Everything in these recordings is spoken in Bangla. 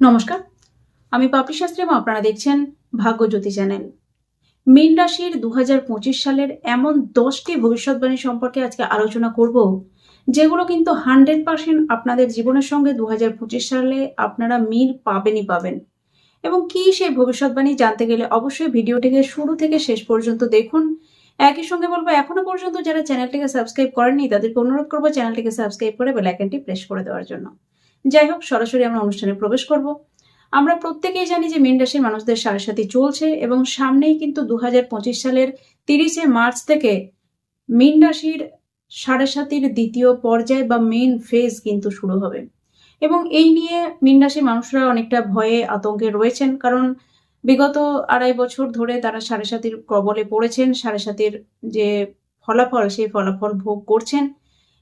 নমস্কার। আমি পাপড়ি শাস্ত্রী এবং আপনারা দেখছেন ভাগ্যজ্যোতি চ্যানেল। মীন রাশির দু সালের এমন দশটি ভবিষ্যৎবাণী সম্পর্কে আজকে আলোচনা করব, যেগুলো কিন্তু হান্ড্রেড পার্সেন্ট আপনাদের জীবনের সঙ্গে দু সালে আপনারা মিল পাবেনই পাবেন। এবং কি সেই ভবিষ্যৎবাণী জানতে গেলে অবশ্যই ভিডিওটিকে শুরু থেকে শেষ পর্যন্ত দেখুন। একই সঙ্গে বলব, এখনও পর্যন্ত যারা চ্যানেলটিকে সাবস্ক্রাইব করেননি, তাদেরকে অনুরোধ করব চ্যানেলটিকে সাবস্ক্রাইব করে বেল আইকনটি প্রেস করে দেওয়ার জন্য। যাই হোক, সরাসরি আমরা অনুষ্ঠানে প্রবেশ করব। আমরা প্রত্যেকেই জানি যে মীন রাশির মানুষদের সাড়ে সাথে চলছে এবং সামনেই কিন্তু দু হাজার পঁচিশ সালের তিরিশে মার্চ থেকে মীন রাশির সাড়ে সাতির দ্বিতীয় পর্যায় বা মেন ফেজ কিন্তু শুরু হবে। এবং এই নিয়ে মীন রাশির মানুষরা অনেকটা ভয়ে আতঙ্কে রয়েছেন, কারণ বিগত আড়াই বছর ধরে তারা সাড়ে সাতির কবলে পড়েছেন, সাড়ে সাতির যে ফলাফল, সেই ফলাফল ভোগ করছেন।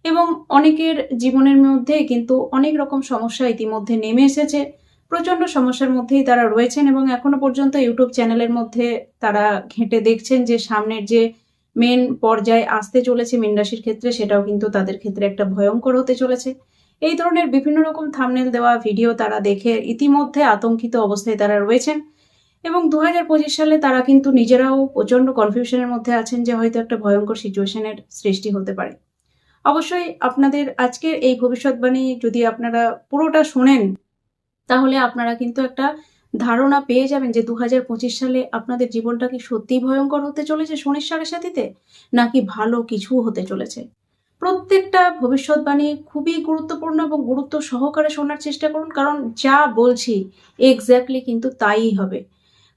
এবং অনেকের জীবনের মধ্যে কিন্তু অনেক রকম সমস্যা ইতিমধ্যে নেমে এসেছে। প্রচণ্ড সমস্যার মধ্যেই তারা রয়েছেন এবং এখনও পর্যন্ত ইউটিউব চ্যানেলের মধ্যে তারা ঘেঁটে দেখছেন যে সামনের যে মেন পর্যায়ে আসতে চলেছে মীন রাশির ক্ষেত্রে, সেটাও কিন্তু তাদের ক্ষেত্রে একটা ভয়ঙ্কর হতে চলেছে। এই ধরনের বিভিন্ন রকম থামনেল দেওয়া ভিডিও তারা দেখে ইতিমধ্যে আতঙ্কিত অবস্থায় তারা রয়েছেন এবং দু হাজার পঁচিশ সালে তারা কিন্তু নিজেরাও প্রচণ্ড কনফিউশনের মধ্যে আছেন যে হয়তো একটা ভয়ঙ্কর সিচুয়েশনের সৃষ্টি হতে পারে। অবশ্যই আপনাদের আজকের এই ভবিষ্যৎবাণী যদি আপনারা পুরোটা শোনেন, তাহলে আপনারা কিন্তু একটা ধারণা পেয়ে যাবেন যে দুহাজার পঁচিশ সালে আপনাদের জীবনটা কি সত্যিই ভয়ঙ্কর হতে চলেছে শনির সাড়ে সাথীতে নাকি ভালো কিছু হতে চলেছে? প্রত্যেকটা ভবিষ্যৎবাণী খুবই গুরুত্বপূর্ণ এবং গুরুত্ব সহকারে শোনার চেষ্টা করুন, কারণ যা বলছি এক্স্যাক্টলি কিন্তু তাই হবে।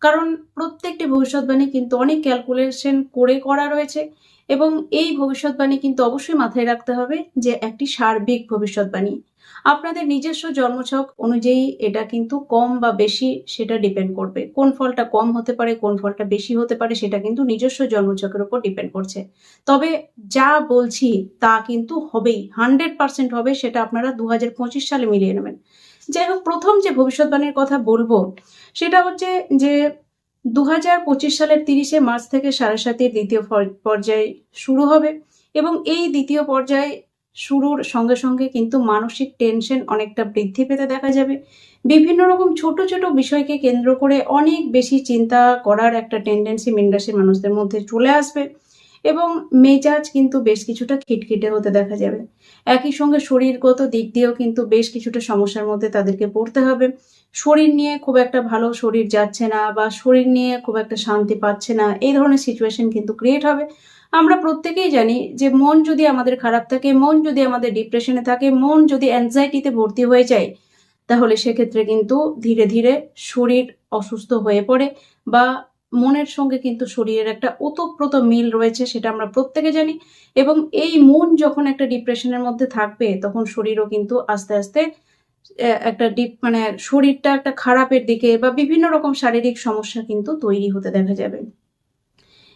কারণ প্রত্যেকটি ভবিষ্যৎবাণী কিন্তু অনেক ক্যালকুলেশন করে করা রয়েছে এবং এই ভবিষ্যৎবাণী কিন্তু অবশ্যই মাথায় রাখতে হবে যে একটি সার্বিক ভবিষ্যৎবাণী। আপনাদের নিজস্ব জন্মছক অনুযায়ী এটা কিন্তু কম বা বেশি সেটা ডিপেন্ড করবে। কোন ফলটা কম হতে পারে, কোন ফলটা বেশি হতে পারে সেটা কিন্তু নিজস্ব জন্মছকের উপর ডিপেন্ড করছে। তবে যা বলছি তা কিন্তু হবেই হান্ড্রেড পার্সেন্ট হবে সেটা আপনারা দু হাজার পঁচিশ সালে মিলিয়ে নেবেন। যাই হোক, প্রথম যে ভবিষ্যৎবাণীর কথা বলব, সেটা হচ্ছে যে দু হাজার পঁচিশ সালের তিরিশে মার্চ থেকে সাড়ে সাতের দ্বিতীয় পর্যায়ে পর্যায় শুরু হবে এবং এই দ্বিতীয় পর্যায়ে শুরুর সঙ্গে সঙ্গে কিন্তু মানসিক টেনশন অনেকটা বৃদ্ধি পেতে দেখা যাবে। বিভিন্ন রকম ছোট ছোট বিষয়কে কেন্দ্র করে অনেক বেশি চিন্তা করার একটা টেন্ডেন্সি মিনরাশির মানুষদের মধ্যে চলে আসবে। এবং মেজাজ কিন্তু বেশ কিছুটা খিটখিটে হতে দেখা যাবে। একই সঙ্গে শরীরগত দিক দিয়েও কিন্তু বেশ কিছুটা সমস্যার মধ্যে তাদেরকে পড়তে হবে। শরীর নিয়ে খুব একটা ভালো শরীর যাচ্ছে না বা শরীর নিয়ে খুব একটা শান্তি পাচ্ছে না, এই ধরনের সিচুয়েশন কিন্তু ক্রিয়েট হবে। আমরা প্রত্যেকেই জানি যে মন যদি আমাদের খারাপ থাকে, মন যদি আমাদের ডিপ্রেশনে থাকে, মন যদি অ্যাংজাইটিতে ভর্তি হয়ে যায়, তাহলে সেক্ষেত্রে কিন্তু ধীরে ধীরে শরীর অসুস্থ হয়ে পড়ে বা মনের সঙ্গে কিন্তু শরীরের একটা ওতপ্রোত মিল রয়েছে, সেটা আমরা প্রত্যেকে জানি। এবং এই মন যখন একটা ডিপ্রেশনের মধ্যে থাকবে, তখন শরীরও কিন্তু আস্তে আস্তে একটা ডিপ মানে শরীরটা একটা খারাপের দিকে বা বিভিন্ন রকম শারীরিক সমস্যা কিন্তু তৈরি হতে দেখা যাবে।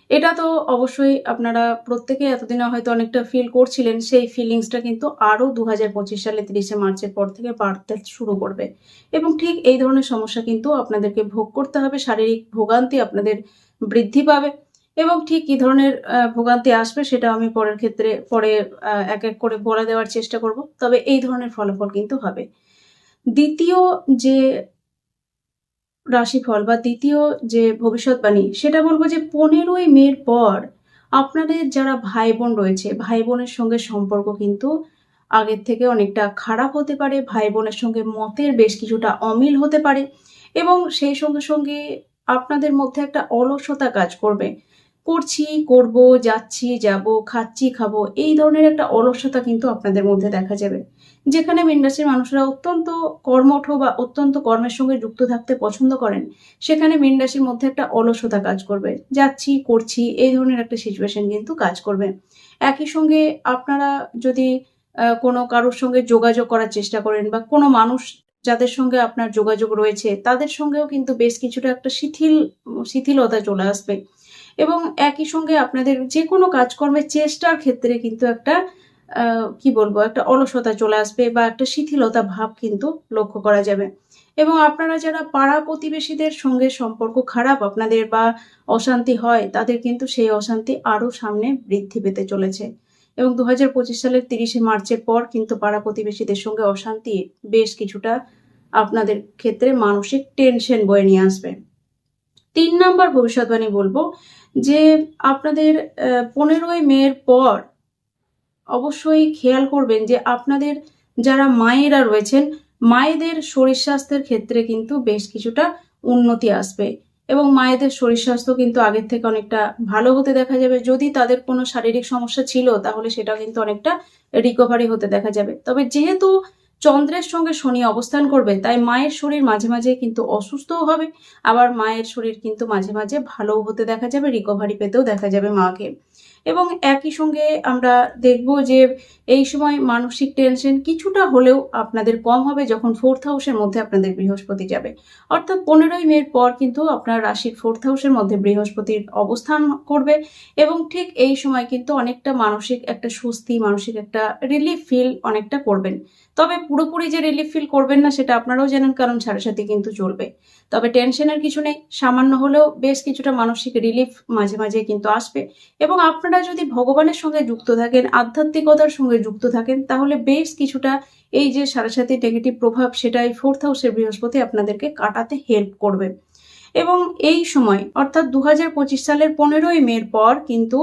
এটা তো অবশ্যই আপনারা প্রত্যেকে এতদিনে হয়তো অনেকটা ফিল করছিলেন, সেই ফিলিংসটা কিন্তু আরও দু হাজার পঁচিশ সালে তিরিশে মার্চের পর থেকে বাড়তে শুরু করবে। এবং ঠিক এই ধরনের সমস্যা কিন্তু আপনাদেরকে ভোগ করতে হবে, শারীরিক ভোগান্তি আপনাদের বৃদ্ধি পাবে। এবং ঠিক কী ধরনের ভোগান্তি আসবে সেটা আমি পরের ক্ষেত্রে, পরে এক এক করে বলে দেওয়ার চেষ্টা করব। তবে এই ধরনের ফলাফল কিন্তু হবে। দ্বিতীয় যে রাশিফল বা দ্বিতীয় যে ভবিষ্যৎবাণী, সেটা বলব যে পনেরোই মের পর আপনাদের যারা ভাই বোন রয়েছে ভাই বোনের সঙ্গে সম্পর্ক কিন্তু আগের থেকে অনেকটা খারাপ হতে পারে ভাই বোনের সঙ্গে মতের বেশ কিছুটা অমিল হতে পারে এবং সেই সঙ্গে সঙ্গে আপনাদের মধ্যে একটা অলসতা কাজ করবে। করছি, করব, যাচ্ছি, যাব, খাচ্ছি, খাব, এই ধরনের একটা অলসতা কিন্তু আপনাদের মধ্যে দেখা যাবে। যেখানে মিনরাশির মানুষরা অত্যন্ত কর্মঠ বা অত্যন্ত কর্মের সঙ্গে যুক্ত থাকতে পছন্দ করেন, সেখানে রাশির মধ্যে একটা অলসতা কাজ করবে। যাচ্ছি, করছি, এই ধরনের একটা সিচুয়েশন কিন্তু কাজ করবে। একই সঙ্গে আপনারা যদি কোনো কারোর সঙ্গে যোগাযোগ করার চেষ্টা করেন বা কোনো মানুষ যাদের সঙ্গে আপনার যোগাযোগ রয়েছে, তাদের সঙ্গেও কিন্তু বেশ কিছুটা একটা শিথিল, শিথিলতা চলে আসবে। এবং একই সঙ্গে আপনাদের যে কোনো কাজকর্মের চেষ্টার ক্ষেত্রে কিন্তু একটা কি বলব, একটা অলসতা চলে আসবে বা একটা শিথিলতা ভাব কিন্তু লক্ষ্য করা যাবে। এবং আপনারা যারা পাড়া প্রতিবেশীদের সঙ্গে সম্পর্ক খারাপ আপনাদের বা অশান্তি হয়, তাদের কিন্তু সেই অশান্তি আরও সামনে বৃদ্ধি পেতে চলেছে। এবং দু হাজার পঁচিশ সালের তিরিশে মার্চের পর কিন্তু পাড়া প্রতিবেশীদের সঙ্গে অশান্তি বেশ কিছুটা আপনাদের ক্ষেত্রে মানসিক টেনশন বয়ে নিয়ে আসবে। তিন নাম্বার ভবিষ্যৎবাণী বলব যে আপনাদের পনেরোই মের পর অবশ্যই খেয়াল করবেন যে আপনাদের যারা মায়েরা রয়েছেন, মায়েদের শরীর স্বাস্থ্যের ক্ষেত্রে কিন্তু বেশ কিছুটা উন্নতি আসবে এবং মায়েদের শরীর স্বাস্থ্য কিন্তু আগের থেকে অনেকটা ভালো হতে দেখা যাবে। যদি তাদের কোনো শারীরিক সমস্যা ছিল, তাহলে সেটা কিন্তু অনেকটা রিকভারি হতে দেখা যাবে। তবে যেহেতু চন্দ্রের সঙ্গে শনি অবস্থান করবে, তাই মায়ের শরীর মাঝে মাঝে কিন্তু অসুস্থও হবে। আবার মায়ের শরীর কিন্তু মাঝে মাঝে ভালোও হতে দেখা যাবে রিকভারি পেতেও দেখা যাবে মাকে। এবং একই সঙ্গে আমরা দেখব যে এই সময় মানসিক টেনশন কিছুটা হলেও আপনাদের কম হবে যখন ফোর্থ হাউসের মধ্যে আপনাদের বৃহস্পতি যাবে। অর্থাৎ পনেরোই মের পর কিন্তু আপনার রাশির ফোর্থ হাউসের মধ্যে বৃহস্পতির অবস্থান করবে এবং ঠিক এই সময় কিন্তু অনেকটা মানসিক একটা স্বস্তি, মানসিক একটা রিলিফ ফিল অনেকটা করবেন। তবে পুরোপুরি যে রিলিফ ফিল করবেন না সেটা আপনারাও জানেন, কারণ সাড়ে সাথে কিন্তু চলবে। তবে টেনশনের কিছু নেই, সামান্য হলেও বেশ কিছুটা মানসিক রিলিফ মাঝে মাঝে কিন্তু আসবে এবং আপনারা যদি ভগবানের সঙ্গে যুক্ত থাকেন, আধ্যাত্মিকতার সঙ্গে যুক্ত থাকেন, তাহলে বেশ কিছুটা এই যে সাড়ে সাথে নেগেটিভ প্রভাব, সেটাই ফোর্থ হাউসের বৃহস্পতি আপনাদেরকে কাটাতে হেল্প করবে। এবং এই সময়, অর্থাৎ দু হাজার পঁচিশ সালের পনেরোই মের পর কিন্তু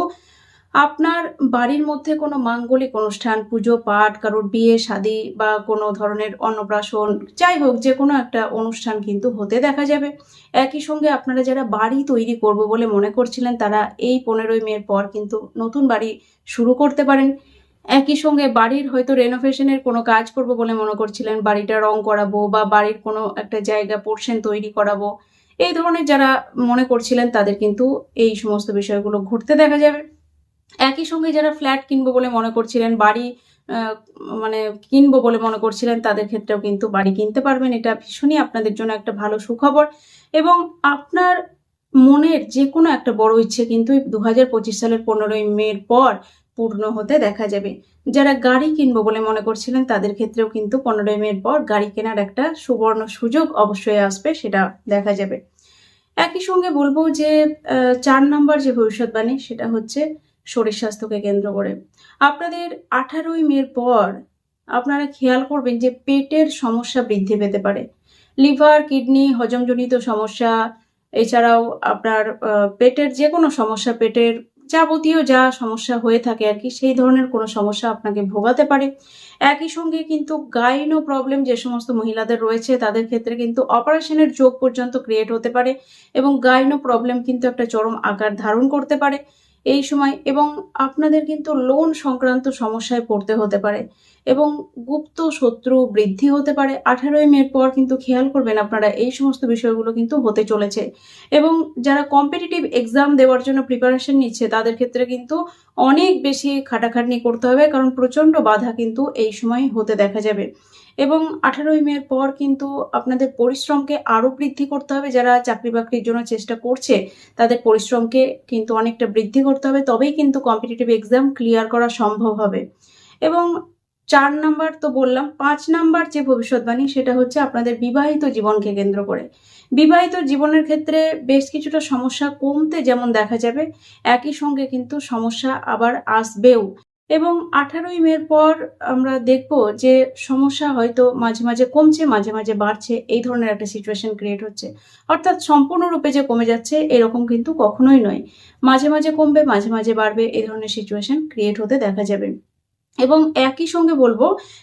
আপনার বাড়ির মধ্যে কোনো মাঙ্গলিক অনুষ্ঠান, পুজো, পাঠ, কারোর বিয়ে, শাদী বা কোনো ধরনের অন্নপ্রাশন, যাই হোক, যে কোনো একটা অনুষ্ঠান কিন্তু হতে দেখা যাবে। একই সঙ্গে আপনারা যারা বাড়ি তৈরি করব বলে মনে করছিলেন, তারা এই পনেরোই মের পর কিন্তু নতুন বাড়ি শুরু করতে পারেন। একই সঙ্গে বাড়ির হয়তো রেনোভেশনের কোনো কাজ করব বলে মনে করছিলেন, বাড়িটা রং করাবো বা বাড়ির কোনো একটা জায়গা পোর্শন তৈরি করাবো। এই ধরনের যারা মনে করছিলেন, তাদের কিন্তু এই সমস্ত বিষয়গুলো ঘটতে দেখা যাবে। একই সঙ্গে যারা ফ্ল্যাট কিনবো বলে মনে করছিলেন, বাড়ি মানে কিনবো বলে মনে করছিলেন, তাদের ক্ষেত্রেও কিন্তু বাড়ি কিনতে পারবেন। এটা ভীষণই আপনাদের জন্য একটা ভালো সুখবর। এবং আপনার মনের যে কোনো একটা বড় ইচ্ছে কিন্তু দু হাজার পঁচিশ সালের পনেরোই মের পর পূর্ণ হতে দেখা যাবে। যারা গাড়ি কিনবো বলে মনে করছিলেন, তাদের ক্ষেত্রেও কিন্তু পনেরোই মের পর গাড়ি কেনার একটা সুবর্ণ সুযোগ অবশ্যই আসবে, সেটা দেখা যাবে। একই সঙ্গে বলব যে চার নাম্বার যে ভবিষ্যৎবাণী, সেটা হচ্ছে শরীর স্বাস্থ্যকে কেন্দ্র করে। আপনাদের আঠারোই মের পর আপনারা খেয়াল করবেন যে পেটের সমস্যা বৃদ্ধি পেতে পারে। লিভার, কিডনি, হজমজনিত সমস্যা, এছাড়াও আপনার পেটের যে কোনো সমস্যা, পেটের যাবতীয় যা সমস্যা হয়ে থাকে আর কি, সেই ধরনের কোনো সমস্যা আপনাকে ভোগাতে পারে। একই সঙ্গে কিন্তু গাইনো প্রবলেম যে সমস্ত মহিলাদের রয়েছে, তাদের ক্ষেত্রে কিন্তু অপারেশনের যোগ পর্যন্ত ক্রিয়েট হতে পারে এবং গাইনো প্রবলেম কিন্তু একটা চরম আকার ধারণ করতে পারে। এই সময় এবং আপনাদের কিন্তু লোন সংক্রান্ত সমস্যায় পড়তে হতে পারে। এবং গুপ্ত শত্রু বৃদ্ধি হতে পারে। আঠারোই মের পর কিন্তু খেয়াল করবেন আপনারা, এই সমস্ত বিষয়গুলো কিন্তু হতে চলেছে। এবং যারা কম্পিটিটিভ এক্সাম দেওয়ার জন্য প্রিপারেশন নিচ্ছে, তাদের ক্ষেত্রে কিন্তু অনেক বেশি খাটাখাটনি করতে হবে, কারণ প্রচণ্ড বাধা কিন্তু এই সময় হতে দেখা যাবে। এবং আঠারোই মের পর কিন্তু আপনাদের পরিশ্রমকে আরও বৃদ্ধি করতে হবে। যারা চাকরি বাকরির জন্য চেষ্টা করছে, তাদের পরিশ্রমকে কিন্তু অনেকটা বৃদ্ধি করতে হবে। তবেই কিন্তু কম্পিটিটিভ এক্সাম ক্লিয়ার করা সম্ভব হবে। এবং চার নাম্বার তো বললাম, পাঁচ নাম্বার যে ভবিষ্যৎবাণী সেটা হচ্ছে আপনাদের বিবাহিত জীবনকে কেন্দ্র করে। বিবাহিত জীবনের ক্ষেত্রে বেশ কিছুটা সমস্যা কমতে যেমন দেখা যাবে, একই সঙ্গে কিন্তু সমস্যা আবার আসবেও। এবং আঠারোই মের পর আমরা দেখব যে সমস্যা হয়তো মাঝে মাঝে কমছে, মাঝে মাঝে বাড়ছে, এই ধরনের একটা সিচুয়েশন ক্রিয়েট হচ্ছে। অর্থাৎ সম্পূর্ণরূপে যে কমে যাচ্ছে, এরকম কিন্তু কখনোই নয়। মাঝে মাঝে কমবে, মাঝে মাঝে বাড়বে, এই ধরনের সিচুয়েশন ক্রিয়েট হতে দেখা যাবে। এবং একই সঙ্গে বলব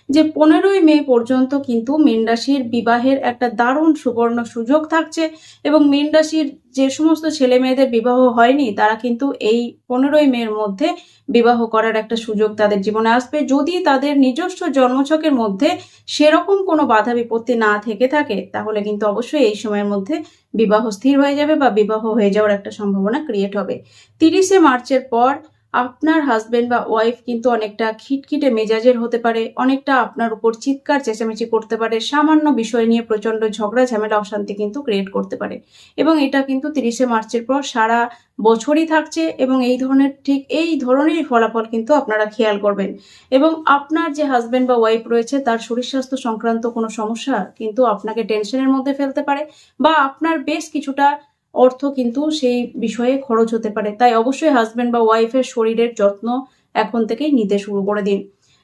যে পনেরোই মে পর্যন্ত কিন্তু মীন রাশির বিবাহের একটা দারুণ সুবর্ণ সুযোগ থাকছে এবং মীন রাশির যে সমস্ত ছেলে মেয়েদের বিবাহ হয়নি, তারা কিন্তু এই পনেরোই মের মধ্যে বিবাহ করার একটা সুযোগ তাদের জীবনে আসবে। যদি তাদের নিজস্ব জন্মছকের মধ্যে সেরকম কোনো বাধা বিপত্তি না থেকে থাকে, তাহলে কিন্তু অবশ্যই এই সময়ের মধ্যে বিবাহ স্থির হয়ে যাবে বা বিবাহ হয়ে যাওয়ার একটা সম্ভাবনা ক্রিয়েট হবে। তিরিশে মার্চের পর আপনার হাজবেন্ড বা ওয়াইফ কিন্তু অনেকটা খিটখিটে মেজাজের হতে পারে, অনেকটা আপনার উপর চিৎকার, চেঁচামেচি করতে পারে, সামান্য বিষয় নিয়ে প্রচণ্ড ঝগড়া, ঝামেলা, অশান্তি কিন্তু ক্রিয়েট করতে পারে। এবং এটা কিন্তু তিরিশে মার্চের পর সারা বছরই থাকছে এবং এই ধরনের, ঠিক এই ধরনেরই ফলাফল কিন্তু আপনারা খেয়াল করবেন। এবং আপনার যে হাজবেন্ড বা ওয়াইফ রয়েছে, তার শরীর স্বাস্থ্য সংক্রান্ত কোনো সমস্যা কিন্তু আপনাকে টেনশনের মধ্যে ফেলতে পারে বা আপনার বেশ কিছুটা অর্থ কিন্তু সেই বিষয়ে খরচ হতে পারে। তাই অবশ্যই হাজব্যান্ড বা ওয়াইফের শরীরের যত্ন এখন থেকেই নিতে শুরু করে দিন।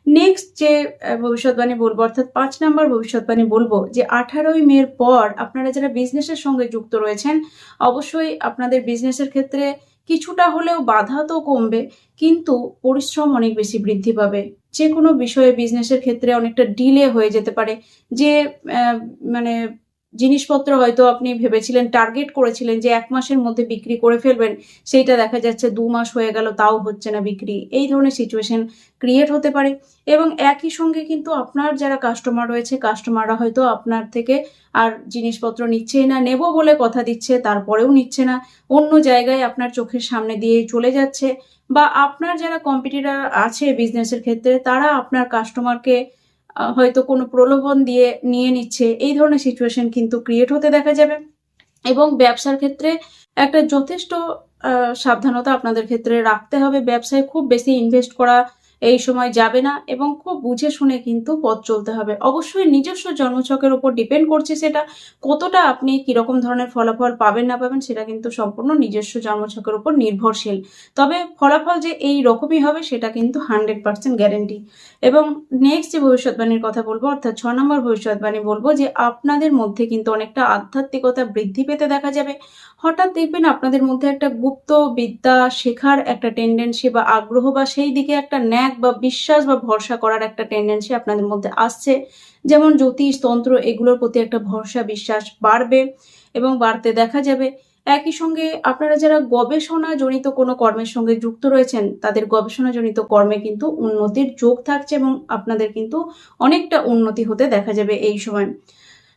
নেক্সট যে ভবিষ্যৎবাণী বলব, অর্থাৎ পাঁচ নাম্বার ভবিষ্যৎবাণী বলব, যে আঠারোই মের পর আপনারা যারা বিজনেসের সঙ্গে যুক্ত রয়েছেন, অবশ্যই আপনাদের বিজনেসের ক্ষেত্রে কিছুটা হলেও বাধা তো কমবে, কিন্তু পরিশ্রম অনেক বেশি বৃদ্ধি পাবে। যে কোনো বিষয়ে বিজনেসের ক্ষেত্রে অনেকটা ডিলে হয়ে যেতে পারে। যে মানে জিনিসপত্র হয়তো আপনি ভেবেছিলেন টার্গেট করেছিলেন যে এক মাসের মধ্যে বিক্রি করে ফেলবেন, সেইটা দেখা যাচ্ছে দু মাস হয়ে গেল, তাও হচ্ছে না বিক্রি। এই ধরনের সিচুয়েশন ক্রিয়েট হতে পারে এবং একই সঙ্গে কিন্তু আপনার যারা কাস্টমার রয়েছে কাস্টমাররা হয়তো আপনার থেকে আর জিনিসপত্র নিচ্ছেই না, নেব বলে কথা দিচ্ছে, তারপরেও নিচ্ছে না। অন্য জায়গায় আপনার চোখের সামনে দিয়ে চলে যাচ্ছে বা আপনার যারা কম্পিটিটার আছে বিজনেসের ক্ষেত্রে, তারা আপনার কাস্টমারকে হয়তো কোনো প্রলোভন দিয়ে নিয়ে নিচ্ছে। এই ধরনের সিচুয়েশন কিন্তু ক্রিয়েট হতে দেখা যাবে। এবং ব্যবসার ক্ষেত্রে একটা যথেষ্ট সাবধানতা আপনাদের ক্ষেত্রে রাখতে হবে। ব্যবসায় খুব বেশি ইনভেস্ট করা এই সময় যাবে না এবং খুব বুঝে শুনে কিন্তু পথ চলতে হবে। অবশ্যই নিজস্ব জন্মছকের উপর ডিপেন্ড করছে সেটা, কতটা আপনি কীরকম ধরনের ফলাফল পাবেন না পাবেন সেটা কিন্তু সম্পূর্ণ নিজস্ব জন্মছকের উপর নির্ভরশীল। তবে ফলাফল যে এই রকমই হবে সেটা কিন্তু হান্ড্রেড পার্সেন্ট গ্যারেন্টি এবং নেক্সট যে ভবিষ্যৎবাণীর কথা বলব, অর্থাৎ ছ নম্বর ভবিষ্যৎবাণী বলব যে আপনাদের মধ্যে কিন্তু অনেকটা আধ্যাত্মিকতা বৃদ্ধি পেতে দেখা যাবে। হঠাৎ দেখবেন আপনাদের মধ্যে একটা গুপ্ত বিদ্যা শেখার একটা টেন্ডেন্সি বা আগ্রহ বা সেই দিকে একটা ন্যাক বা বিশ্বাস বা ভরসা করার একটা টেন্ডেন্সি আপনাদের মধ্যে আসছে। যেমন জ্যোতিষ, তন্ত্র এগুলোর প্রতি একটা ভরসা, বিশ্বাস বাড়বে এবং বাড়তে দেখা যাবে। একই সঙ্গে আপনারা যারা গবেষণা জনিত কোনো কর্মের সঙ্গে যুক্ত রয়েছেন, তাদের গবেষণা জনিত কর্মে কিন্তু উন্নতির যোগ থাকছে এবং আপনাদের কিন্তু অনেকটা উন্নতি হতে দেখা যাবে এই সময়।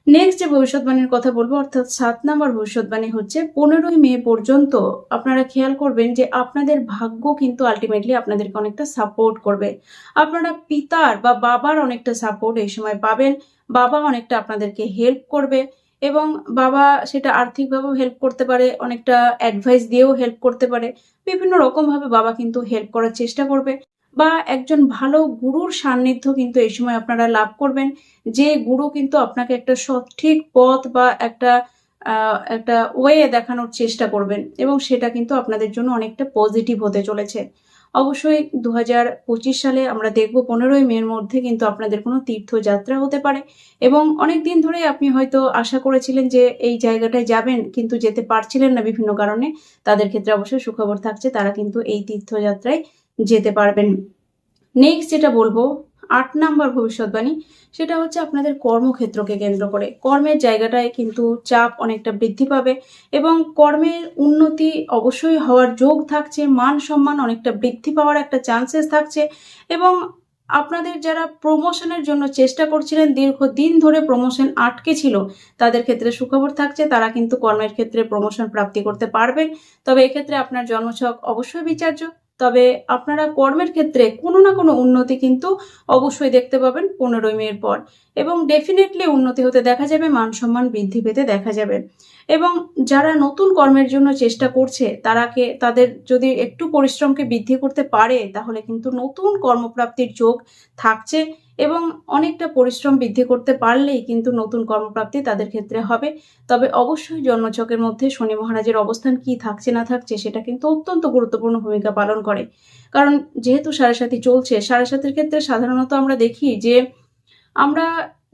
নেক্সট যে ভবিষ্যৎবাণীর কথা বলব, অর্থাৎ সাত নম্বর ভবিষ্যৎবাণী হচ্ছে পনেরোই মে পর্যন্ত আপনারা খেয়াল করবেন যে আপনাদের ভাগ্য কিন্তু আলটিমেটলি আপনাদেরকে অনেকটা সাপোর্ট করবে। আপনারা পিতার বা বাবার অনেকটা সাপোর্ট এই সময় পাবেন, বাবা অনেকটা আপনাদেরকে হেল্প করবে এবং বাবা সেটা আর্থিকভাবেও হেল্প করতে পারে, অনেকটা অ্যাডভাইস দিয়েও হেল্প করতে পারে। বিভিন্ন রকমভাবে বাবা কিন্তু হেল্প করার চেষ্টা করবে। বা একজন ভালো গুরুর সান্নিধ্য কিন্তু এই সময় আপনারা লাভ করবেন। যে গুরু কিন্তু আপনাকে একটা সঠিক পথ বা একটা একটা ওয়ে দেখানোর চেষ্টা করবেন এবং সেটা কিন্তু আপনাদের জন্য অনেকটা পজিটিভ হতে চলেছে। অবশ্যই দু সালে আমরা দেখব পনেরোই মের মধ্যে কিন্তু আপনাদের কোনো তীর্থযাত্রা হতে পারে এবং অনেক দিন ধরে আপনি হয়তো আশা করেছিলেন যে এই জায়গাটায় যাবেন কিন্তু যেতে পারছিলেন না বিভিন্ন কারণে। তাদের ক্ষেত্রে অবশ্যই সুখবর থাকছে, তারা কিন্তু এই তীর্থযাত্রায় যেতে পারবেন। নেক্সট যেটা বলব, আট নাম্বার ভবিষ্যৎবাণী সেটা হচ্ছে আপনাদের কর্মক্ষেত্রকে কেন্দ্র করে। কর্মের জায়গাটায় কিন্তু চাপ অনেকটা বৃদ্ধি পাবে এবং কর্মের উন্নতি অবশ্যই হওয়ার যোগ থাকছে, মান সম্মান অনেকটা বৃদ্ধি পাওয়ার একটা চান্সেস থাকছে এবং আপনাদের যারা প্রমোশনের জন্য চেষ্টা করছিলেন, দীর্ঘদিন ধরে প্রমোশন আটকে ছিল, তাদের ক্ষেত্রে সুখবর থাকছে, তারা কিন্তু কর্মের ক্ষেত্রে প্রমোশন প্রাপ্তি করতে পারবেন। তবে এক্ষেত্রে আপনার জন্মছক অবশ্যই বিচার্য। তবে আপনারা কর্মের ক্ষেত্রে কোনো না কোনো উন্নতি কিন্তু অবশ্যই দেখতে পাবেন পনেরোই মের পর। এবং ডেফিনেটলি উন্নতি হতে দেখা যাবে, মান সম্মান বৃদ্ধি পেতে দেখা যাবে। এবং যারা নতুন কর্মের জন্য চেষ্টা করছে, তারাকে, তাদের যদি একটু পরিশ্রমকে বৃদ্ধি করতে পারে, তাহলে কিন্তু নতুন কর্মপ্রাপ্তির যোগ থাকছে। এবং অনেকটা পরিশ্রম বৃদ্ধি করতে পারলেই কিন্তু নতুন কর্মপ্রাপ্তি তাদের ক্ষেত্রে হবে। তবে অবশ্যই জন্মছকের মধ্যে শনি মহারাজের অবস্থান কি থাকছে না থাকছে সেটা কিন্তু অত্যন্ত গুরুত্বপূর্ণ ভূমিকা পালন করে। কারণ যেহেতু সাড়ে চলছে সাড়ে ক্ষেত্রে সাধারণত আমরা দেখি যে আমরা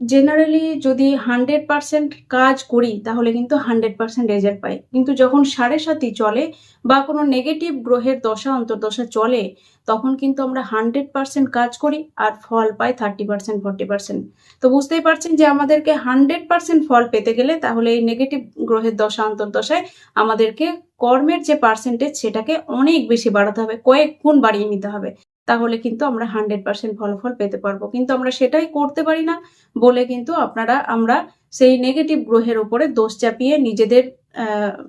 জেনারেলি যদি হান্ড্রেড পার্সেন্ট কাজ করি, তাহলে কিন্তু হান্ড্রেড পার্সেন্ট রেজাল্ট পাই। কিন্তু যখন সাড়ে সাথী চলে বা কোনো নেগেটিভ গ্রহের দশা, অন্তর্দশা চলে তখন কিন্তু আমরা হান্ড্রেড পার্সেন্ট কাজ করি আর ফল পাই থার্টি পার্সেন্ট ফর্টি পার্সেন্ট তো বুঝতেই পারছেন যে আমাদেরকে হান্ড্রেড পার্সেন্ট ফল পেতে গেলে তাহলে এই নেগেটিভ গ্রহের দশা, অন্তর্দশায় আমাদেরকে কর্মের যে পার্সেন্টেজ সেটাকে অনেক বেশি বাড়াতে হবে, কয়েক গুণ বাড়িয়ে নিতে হবে। তাহলে কিন্তু আমরা হান্ড্রেড পার্সেন্ট ফলাফল পেতে পারব। কিন্তু আমরা সেটাই করতে পারি না বলে কিন্তু আপনারা, আমরা সেই নেগেটিভ গ্রহের উপরে দোষ চাপিয়ে নিজেদের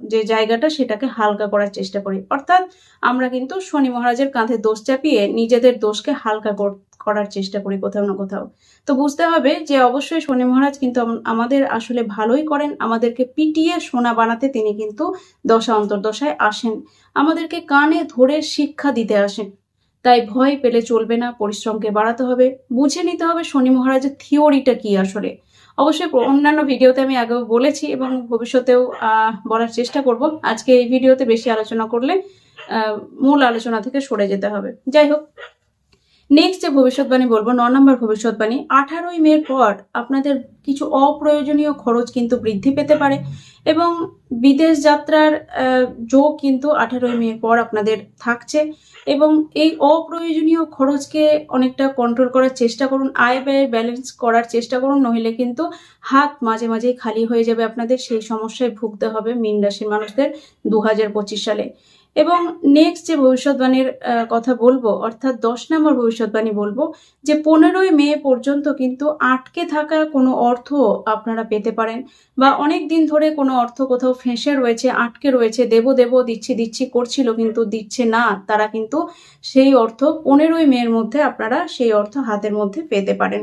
যে জায়গাটা সেটাকে হালকা করার চেষ্টা করি। অর্থাৎ আমরা কিন্তু শনি মহারাজের কাঁধে দোষ চাপিয়ে নিজেদের দোষকে হালকা কর- করার চেষ্টা করি কোথাও না কোথাও। তো বুঝতে হবে যে অবশ্যই শনি মহারাজ কিন্তু আম- আমাদের আসলে ভালোই করেন। আমাদেরকে পিটিয়ে সোনা বানাতে তিনি কিন্তু দশা অন্তর্দশায় আসেন। আমাদেরকে কানে ধরে শিক্ষা দিতে আসেন। তাই ভয় পেলে চলবে না পরিশ্রমকে বাড়াতে হবে বুঝে নিতে হবে শনি মহারাজের থিওরিটা কি আসলে। অবশ্যই অন্যান্য ভিডিওতে আমি আগেও বলেছি এবং ভবিষ্যতেও বলার চেষ্টা করব। আজকে এই ভিডিওতে বেশি আলোচনা করলে আহ, মূল আলোচনা থেকে সরে যেতে হবে। যাই হোক নেক্সট যে ভবিষ্যৎবাণী বলব ন নম্বর ভবিষ্যৎবাণী আঠারোই মের পর আপনাদের কিছু অপ্রয়োজনীয় খরচ কিন্তু বৃদ্ধি পেতে পারে। এবং বিদেশ যাত্রার যোগ কিন্তু আঠারোই মে পর আপনাদের থাকছে এবং এই অপ্রয়োজনীয় খরচকে অনেকটা কন্ট্রোল করার চেষ্টা করুন, আয় ব্যয়ের ব্যালেন্স করার চেষ্টা করুন, নইলে কিন্তু হাত মাঝে মাঝেই খালি হয়ে যাবে আপনাদের, সেই সমস্যায় ভুগতে হবে মীন রাশির মানুষদের দু হাজার পঁচিশ সালে। এবং নেক্সট যে ভবিষ্যৎবাণীর কথা বলব, অর্থাৎ দশ নম্বর ভবিষ্যৎবাণী বলব, যে পনেরোই মে পর্যন্ত কিন্তু আটকে থাকা কোনো অর্থ আপনারা পেতে পারেন বা অনেক দিন ধরে কোনো অর্থ কোথাও ফেঁসে রয়েছে, আটকে রয়েছে, দেবো দেবো, দিচ্ছি দিচ্ছি, করছিল কিন্তু দিচ্ছে না, তারা কিন্তু সেই অর্থ পনেরোই মের মধ্যে আপনারা সেই অর্থ হাতের মধ্যে পেতে পারেন।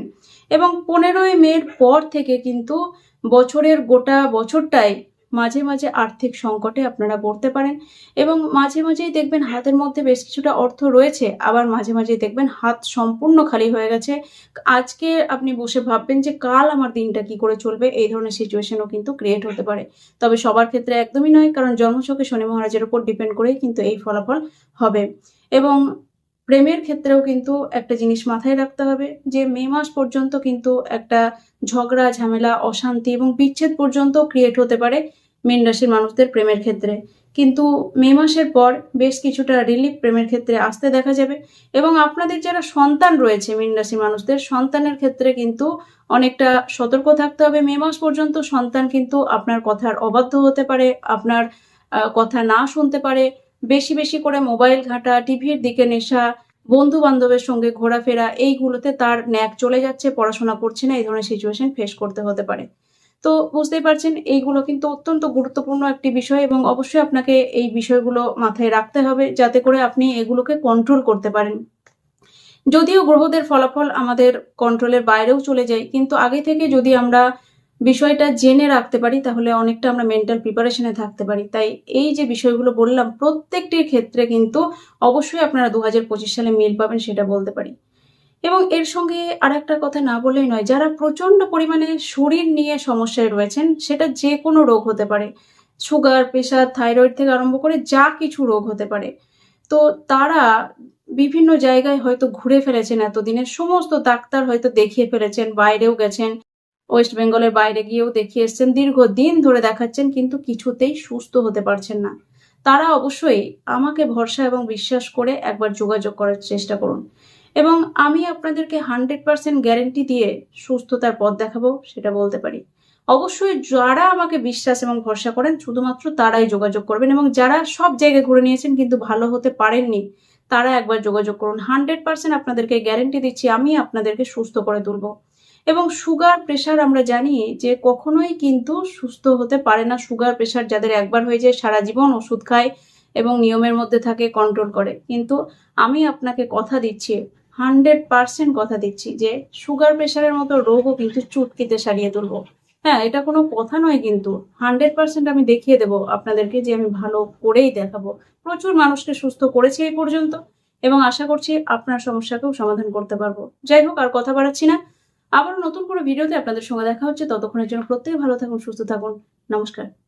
এবং পনেরোই মের পর থেকে কিন্তু বছরের গোটা বছরটাই মাঝে মাঝে আর্থিক সংকটে আপনারা পড়তে পারেন এবং মাঝে মাঝেই দেখবেন হাতের মধ্যে বেশ কিছুটা অর্থ রয়েছে, আবার মাঝে মাঝেই দেখবেন হাত সম্পূর্ণ খালি হয়ে গেছে। আজকে আপনি বসে ভাববেন যে কাল আমার দিনটা কি করে চলবে, এই ধরনের সিচুয়েশনও কিন্তু ক্রিয়েট হতে পারে। তবে সবার ক্ষেত্রে একদমই নয়, কারণ জন্মছকে শনি মহারাজের উপর ডিপেন্ড করেই কিন্তু এই ফলাফল হবে। এবং প্রেমের ক্ষেত্রেও কিন্তু একটা জিনিস মাথায় রাখতে হবে যে মে মাস পর্যন্ত কিন্তু একটা ঝগড়া, ঝামেলা, অশান্তি এবং বিচ্ছেদ পর্যন্ত ক্রিয়েট হতে পারে। মীন রাশির মানুষদের প্রেমের ক্ষেত্রে। কিন্তু মে মাসের পর বেশ কিছুটা রিলিফ প্রেমের ক্ষেত্রে আসতে দেখা যাবে এবং আপনাদের যারা সন্তান রয়েছে মীন রাশির মানুষদের, সন্তানের ক্ষেত্রে কিন্তু অনেকটা সতর্ক থাকতে হবে। মে মাস পর্যন্ত সন্তান কিন্তু আপনার কথার অবাধ্য হতে পারে, আপনার কথা না শুনতে পারে, বেশি বেশি করে মোবাইল ঘাঁটা টিভির দিকে নেশা বন্ধু বান্ধবের সঙ্গে ঘোরাফেরা, এইগুলোতে তার ন্যাক চলে যাচ্ছে, পড়াশোনা করছে না, এই ধরনের সিচুয়েশন ফেস করতে হতে পারে। তো বুঝতেই পারছেন, এইগুলো কিন্তু অত্যন্ত গুরুত্বপূর্ণ একটি বিষয় এবং অবশ্যই আপনাকে এই বিষয়গুলো মাথায় রাখতে হবে যাতে করে আপনি এগুলোকে কন্ট্রোল করতে পারেন। যদিও গ্রহদের ফলাফল আমাদের কন্ট্রোলের বাইরেও চলে যায়, কিন্তু আগে থেকে যদি আমরা বিষয়টা জেনে রাখতে পারি, তাহলে অনেকটা আমরা মেন্টাল প্রিপারেশনে থাকতে পারি। তাই এই যে বিষয়গুলো বললাম, প্রত্যেকটির ক্ষেত্রে কিন্তু অবশ্যই আপনারা দু হাজার পঁচিশ সালে মিল পাবেন সেটা বলতে পারি। এবং এর সঙ্গে আর একটা কথা না বললেই নয়, যারা প্রচণ্ড পরিমাণে শরীর নিয়ে সমস্যায় রয়েছেন, সেটা যে কোনো রোগ হতে পারে। সুগার, প্রেশার, থাইরয়েড থেকে আরম্ভ করে যা কিছু রোগ হতে পারে। তো তারা বিভিন্ন জায়গায় হয়তো ঘুরে ফেলেছেন এতদিনে, সমস্ত ডাক্তার হয়তো দেখিয়ে ফেলেছেন, বাইরেও গেছেন, ওয়েস্ট বেঙ্গলের বাইরে গিয়েও দেখিয়ে এসছেন, দীর্ঘদিন ধরে দেখাচ্ছেন, কিন্তু কিছুতেই সুস্থ হতে পারছেন না। তারা অবশ্যই আমাকে ভরসা এবং বিশ্বাস করে একবার যোগাযোগ করার চেষ্টা করুন। এবং আমি আপনাদেরকে হান্ড্রেড পার্সেন্ট গ্যারেন্টি দিয়ে সুস্থতার পথ দেখাবো, সেটা বলতে পারি। অবশ্যই যারা আমাকে বিশ্বাস এবং ভরসা করেন, শুধুমাত্র তারাই যোগাযোগ করবেন এবং যারা সব জায়গায় ঘুরে নিয়েছেন কিন্তু ভালো হতে পারেননি, তারা একবার যোগাযোগ করুন। হান্ড্রেড পার্সেন্ট আপনাদেরকে গ্যারেন্টি দিচ্ছি, আমি আপনাদেরকে সুস্থ করে তুলবো। এবং সুগার প্রেশার আমরা জানি যে কখনোই কিন্তু সুস্থ হতে পারে না। সুগার প্রেশার যাদের একবার হয়ে যায় সারা জীবন ওষুধ খায় এবং নিয়মের মধ্যে থাকে, কন্ট্রোল করে। কিন্তু আমি আপনাকে কথা দিচ্ছি হান্ড্রেড পার্সেন্ট কথা দিচ্ছি যে সুগার প্রেশারের মতো রোগও কিন্তু চুটকিতে সারিয়ে তুলবো। হ্যাঁ এটা কোনো কথা নয় কিন্তু হান্ড্রেড পার্সেন্ট আমি দেখিয়ে দেবো আপনাদেরকে যে আমি ভালো করেই দেখাবো। প্রচুর মানুষকে সুস্থ করেছি এই পর্যন্ত এবং আশা করছি আপনার সমস্যাকেও সমাধান করতে পারব। যাই হোক, আর কথা বাড়াচ্ছি না। আবারও নতুন কোনো ভিডিওতে আপনাদের সঙ্গে দেখা হচ্ছে। ততক্ষণের জন্য প্রত্যেকে ভালো থাকুন, সুস্থ থাকুন। নমস্কার।